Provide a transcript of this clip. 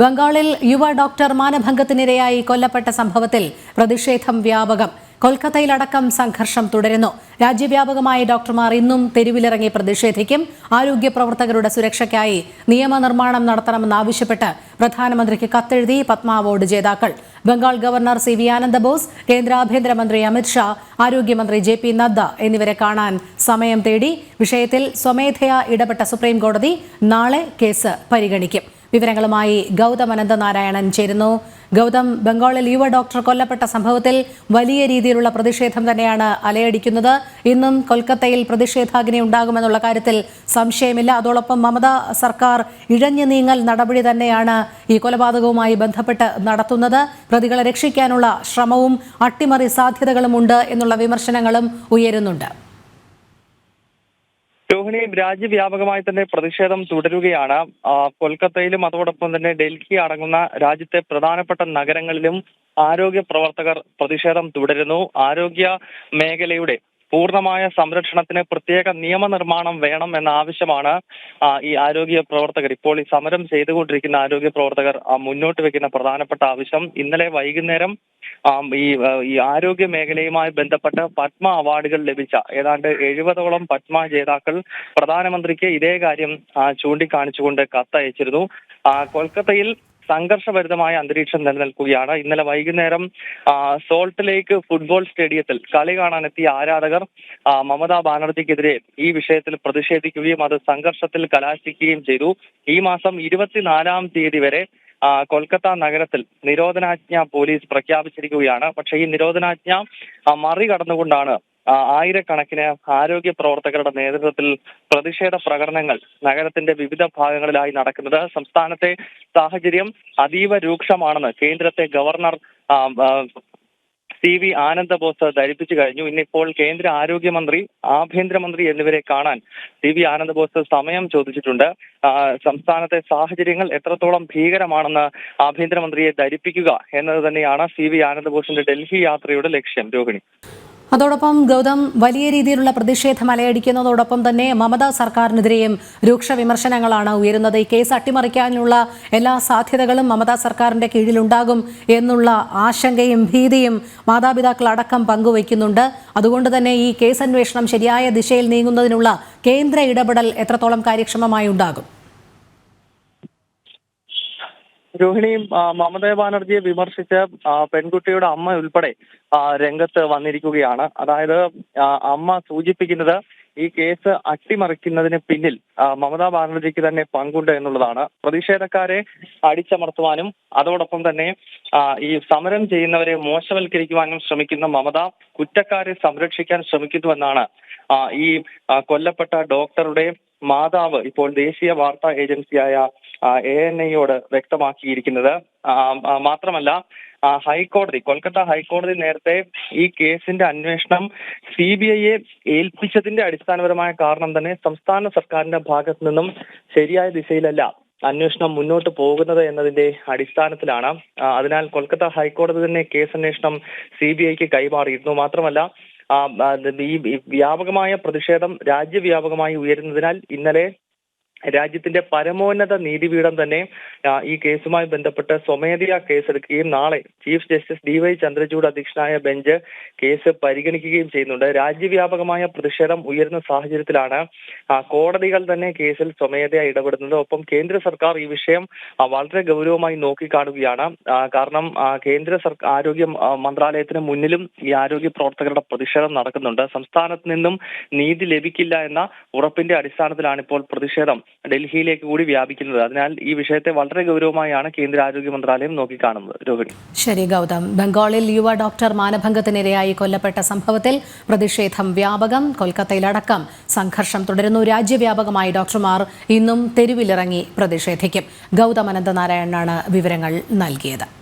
ബംഗാളിൽ യുവ ഡോക്ടർ മാനഭംഗത്തിനിരയായി കൊല്ലപ്പെട്ട സംഭവത്തിൽ പ്രതിഷേധം വ്യാപകം. കൊൽക്കത്തയിലടക്കം സംഘർഷം തുടരുന്നു. രാജ്യവ്യാപകമായി ഡോക്ടർമാർ ഇന്നും തെരുവിലിറങ്ങി പ്രതിഷേധിക്കും. ആരോഗ്യ പ്രവർത്തകരുടെ സുരക്ഷയ്ക്കായി നിയമനിർമ്മാണം നടത്തണമെന്നാവശ്യപ്പെട്ട് പ്രധാനമന്ത്രിക്ക് കത്തെഴുതി പത്മ അവാർഡ് ജേതാക്കൾ. Bengal governor C V Ananda Bose കേന്ദ്ര ആഭ്യന്തരമന്ത്രി അമിത്ഷാ ആരോഗ്യമന്ത്രി ജെ പി നദ്ദ എന്നിവരെ കാണാൻ സമയം തേടി. വിഷയത്തിൽ സ്വമേധയാ ഇടപെട്ട സുപ്രീംകോടതി നാളെ കേസ് പരിഗണിക്കും. വിവരങ്ങളുമായി ഗൗതം അനന്തനാരായണൻ ചേരുന്നു. ഗൗതം ബംഗാളിൽ യുവ ഡോക്ടർ കൊല്ലപ്പെട്ട സംഭവത്തിൽ വലിയ രീതിയിലുള്ള പ്രതിഷേധം തന്നെയാണ് അലയടിക്കുന്നത്. ഇന്നും കൊൽക്കത്തയിൽ പ്രതിഷേധാഗ്നി ഉണ്ടാകുമെന്നുള്ള കാര്യത്തിൽ സംശയമില്ല. അതോടൊപ്പം മമതാ സർക്കാർ ഇഴഞ്ഞു നീങ്ങൽ നടപടി തന്നെയാണ് ഈ കൊലപാതകവുമായി ബന്ധപ്പെട്ട് നടത്തുന്നത്. പ്രതികളെ രക്ഷിക്കാനുള്ള ശ്രമവും അട്ടിമറി സാധ്യതകളുമുണ്ട് എന്നുള്ള വിമർശനങ്ങളും ഉയരുന്നുണ്ട്. രോഹിണി രാജ്യവ്യാപകമായി തന്നെ പ്രതിഷേധം തുടരുകയാണ്. കൊൽക്കത്തയിലും അതോടൊപ്പം തന്നെ ഡൽഹി അടങ്ങുന്ന രാജ്യത്തെ പ്രധാനപ്പെട്ട നഗരങ്ങളിലും ആരോഗ്യ പ്രവർത്തകർ പ്രതിഷേധം തുടരുന്നു. ആരോഗ്യ മേഖലയുടെ പൂർണമായ സംരക്ഷണത്തിന് പ്രത്യേക നിയമനിർമ്മാണം വേണം എന്ന ആവശ്യമാണ് ഈ ആരോഗ്യ പ്രവർത്തകർ. ഇപ്പോൾ ഈ സമരം ചെയ്തുകൊണ്ടിരിക്കുന്ന ആരോഗ്യ പ്രവർത്തകർ മുന്നോട്ട് വെക്കുന്ന പ്രധാനപ്പെട്ട ആവശ്യം ഇന്നലെ വൈകുന്നേരം ഈ ഈ ആരോഗ്യ മേഖലയുമായി ബന്ധപ്പെട്ട് പത്മ അവാർഡുകൾ ലഭിച്ച ഏതാണ്ട് എഴുപതോളം പത്മ ജേതാക്കൾ പ്രധാനമന്ത്രിക്ക് ഇതേ കാര്യം ചൂണ്ടിക്കാണിച്ചുകൊണ്ട് കത്തയച്ചിരുന്നു. കൊൽക്കത്തയിൽ സംഘർഷഭരിതമായ അന്തരീക്ഷം നിലനിൽക്കുകയാണ്. ഇന്നലെ വൈകുന്നേരം സോൾട്ട് ലേക്ക് ഫുട്ബോൾ സ്റ്റേഡിയത്തിൽ കളി കാണാനെത്തിയ ആരാധകർ മമതാ ബാനർജിക്കെതിരെ ഈ വിഷയത്തിൽ പ്രതിഷേധിക്കുകയും അത് സംഘർഷത്തിൽ കലാശിക്കുകയും ചെയ്തു. ഈ മാസം ഇരുപത്തിനാലാം തീയതി വരെ കൊൽക്കത്ത നഗരത്തിൽ നിരോധനാജ്ഞ പോലീസ് പ്രഖ്യാപിച്ചിരിക്കുകയാണ്. പക്ഷേ ഈ നിരോധനാജ്ഞ മറികടന്നുകൊണ്ടാണ് ആയിരക്കണക്കിന് ആരോഗ്യ പ്രവർത്തകരുടെ നേതൃത്വത്തിൽ പ്രതിഷേധ പ്രകടനങ്ങൾ നഗരത്തിന്റെ വിവിധ ഭാഗങ്ങളിലായി നടക്കുന്നത്. സംസ്ഥാനത്തെ സാഹചര്യം അതീവ രൂക്ഷമാണെന്ന് കേന്ദ്രത്തെ ഗവർണർ സി വി ആനന്ദബോസ് ധരിപ്പിച്ചു കഴിഞ്ഞു. ഇന്നിപ്പോൾ കേന്ദ്ര ആരോഗ്യമന്ത്രി ആഭ്യന്തരമന്ത്രി എന്നിവരെ കാണാൻ സി വി ആനന്ദബോസ് സമയം ചോദിച്ചിട്ടുണ്ട്. സംസ്ഥാനത്തെ സാഹചര്യങ്ങൾ എത്രത്തോളം ഭീകരമാണെന്ന് ആഭ്യന്തരമന്ത്രിയെ ധരിപ്പിക്കുക എന്നത് തന്നെയാണ് സി വി ആനന്ദബോസിന്റെ ഡൽഹി യാത്രയുടെ ലക്ഷ്യം. രോഹിണി. അതോടൊപ്പം ഗൗതം വലിയ രീതിയിലുള്ള പ്രതിഷേധം അലയടിക്കുന്നതോടൊപ്പം തന്നെ മമതാ സർക്കാരിനെതിരെയും രൂക്ഷ വിമർശനങ്ങളാണ് ഉയരുന്നത്. ഈ കേസ് അട്ടിമറിക്കാനുള്ള എല്ലാ സാധ്യതകളും മമതാ സർക്കാരിന്റെ കീഴിലുണ്ടാകും എന്നുള്ള ആശങ്കയും ഭീതിയും മാതാപിതാക്കൾ അടക്കം പങ്കുവയ്ക്കുന്നുണ്ട്. അതുകൊണ്ട് തന്നെ ഈ കേസ് അന്വേഷണം ശരിയായ ദിശയിൽ നീങ്ങുന്നതിനുള്ള കേന്ദ്ര ഇടപെടൽ എത്രത്തോളം കാര്യക്ഷമമായി ഉണ്ടാകും? രോഹിണി മമതാ ബാനർജിയെ വിമർശിച്ച് പെൺകുട്ടിയുടെ അമ്മ ഉൾപ്പെടെ രംഗത്ത് വന്നിരിക്കുകയാണ്. അതായത് അമ്മ സൂചിപ്പിക്കുന്നത് ഈ കേസ് അട്ടിമറിക്കുന്നതിന് പിന്നിൽ മമതാ ബാനർജിക്ക് തന്നെ പങ്കുണ്ട് എന്നുള്ളതാണ്. പ്രതിഷേധക്കാരെ അടിച്ചമർത്തുവാനും അതോടൊപ്പം തന്നെ ഈ സമരം ചെയ്യുന്നവരെ മോശവൽക്കരിക്കുവാനും ശ്രമിക്കുന്ന മമത കുറ്റക്കാരെ സംരക്ഷിക്കാൻ ശ്രമിക്കുന്നുവെന്നാണ് ഈ കൊല്ലപ്പെട്ട ഡോക്ടറുടെ മാതാവ് ഇപ്പോൾ ദേശീയ വാർത്താ ഏജൻസിയായ എ എൻ ഐയോട് വ്യക്തമാക്കിയിരിക്കുന്നത്. മാത്രമല്ല ഹൈക്കോടതി കൊൽക്കത്ത ഹൈക്കോടതി നേരത്തെ ഈ കേസിന്റെ അന്വേഷണം സി ബി ഐയെ ഏൽപ്പിച്ചതിന്റെ അടിസ്ഥാനപരമായ കാരണം തന്നെ സംസ്ഥാന സർക്കാരിന്റെ ഭാഗത്തു നിന്നും ശരിയായ ദിശയിലല്ല അന്വേഷണം മുന്നോട്ട് പോകുന്നത് എന്നതിന്റെ അടിസ്ഥാനത്തിലാണ്. അതിനാൽ കൊൽക്കത്ത ഹൈക്കോടതി തന്നെ കേസ് അന്വേഷണം സി ബി ഐക്ക് കൈമാറിയിരുന്നു. മാത്രമല്ല ഈ വ്യാപകമായ പ്രതിഷേധം രാജ്യവ്യാപകമായി ഉയരുന്നതിനാൽ ഇന്നലെ രാജ്യത്തിന്റെ പരമോന്നത നീതിപീഠം തന്നെ ഈ കേസുമായി ബന്ധപ്പെട്ട് സ്വമേധയാ കേസെടുക്കുകയും നാളെ chief justice D Y Chandrachud അധ്യക്ഷനായ ബെഞ്ച് കേസ് പരിഗണിക്കുകയും ചെയ്യുന്നുണ്ട്. രാജ്യവ്യാപകമായ പ്രതിഷേധം ഉയരുന്ന സാഹചര്യത്തിലാണ് കോടതികൾ തന്നെ കേസിൽ സ്വമേധയാ ഇടപെടുന്നത്. ഒപ്പം കേന്ദ്ര സർക്കാർ ഈ വിഷയം വളരെ ഗൗരവമായി നോക്കിക്കാണുകയാണ്. കാരണം കേന്ദ്ര സർക്കാർ ആരോഗ്യ മന്ത്രാലയത്തിന് മുന്നിലും ഈ ആരോഗ്യ പ്രവർത്തകരുടെ പ്രതിഷേധം നടക്കുന്നുണ്ട്. സംസ്ഥാനത്ത് നിന്നും നീതി ലഭിക്കില്ല എന്ന ഉറപ്പിന്റെ അടിസ്ഥാനത്തിലാണ് ഇപ്പോൾ പ്രതിഷേധം. ഡൽഹിയിലേക്ക് കൂടി വ്യാപിക്കുന്നത്. അതിനാൽ ഈ വിഷയത്തെ വളരെ ഗൗരവമായാണ് കേന്ദ്ര ആരോഗ്യ മന്ത്രാലയം നോക്കിക്കാണുന്നത്. രോഹിണി. ശരി ഗൗതം. ബംഗാളിൽ യുവ ഡോക്ടർ മാനഭംഗത്തിനിരയായി കൊല്ലപ്പെട്ട സംഭവത്തിൽ പ്രതിഷേധം വ്യാപകം. കൊൽക്കത്തയിലടക്കം സംഘർഷം തുടരുന്നു. രാജ്യവ്യാപകമായി ഡോക്ടർമാർ ഇന്നും തെരുവിലിറങ്ങി പ്രതിഷേധിക്കും. ഗൗതം അനന്തനാരായണനാണ് വിവരങ്ങൾ നൽകിയത്.